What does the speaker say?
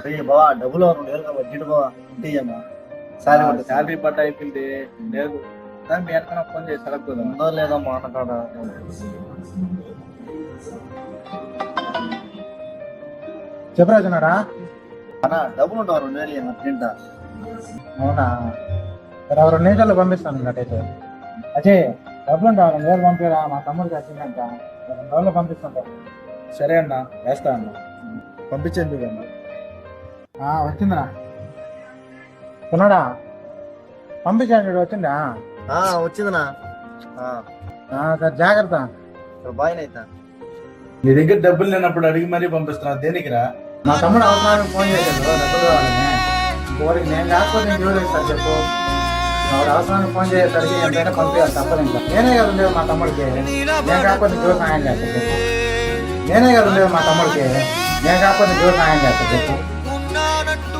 అరే బావా డబ్బులు రెండు వేలు వడ్డీ బావా ఇంటియమ్మా సారీ ఉంటుంది శాలరీ పట్ట అయిపోయింది. లేదు. కానీ మీ వెనక ఫోన్ చేసి అడగదు ఉందో? లేదో మాట్లాడ చెప్పరాజున్నారా అన్న డబ్బులు ఉంటావు రెండు వేలు ఇయ్యన్న తింటా అవునా? సరే రెండు నిమిషాల్లో పంపిస్తాను అటైతే. అజయ్ డబ్బులు ఉంటావు రెండు వేలు పంపిరా? మా తమ్ముడికి వచ్చిందంట. రెండు రోజుల్లో పంపిస్తుంటా సరే అన్న వేస్తా అన్న. పంపించండి అన్న. వచ్చిందిరా. ఉన్నాడా? పంపించాడు వచ్చిందా ఆ, వచ్చిందనా. సరే జాగ్రత్త. బాయ్ నీ దగ్గర డబ్బులు లేనప్పుడు అడిగి మరీ పంపిస్తున్నా. దేనికిరా? మా తమ్ముడు అవసరానికి ఫోన్ చేశాడు. డబ్బులు కావాలని నేను కాకపోతే నేను ఎవరు ఇస్తాను చెప్పు. వాడు అవసరానికి ఫోన్ చేసేసరికి ఎంతైనా పంపించాలి తప్పదు ఇంకా. నేనే కదా ఉండేది మా తమ్ముడికి. నేను కాకపోతే జోరు సాయం చేస్తాను చెప్పు. నేనే కదా ఉండేది మా తమ్ముడికి. నేను కాకపోతే జోరు సాయం చేస్తాను చెప్పు.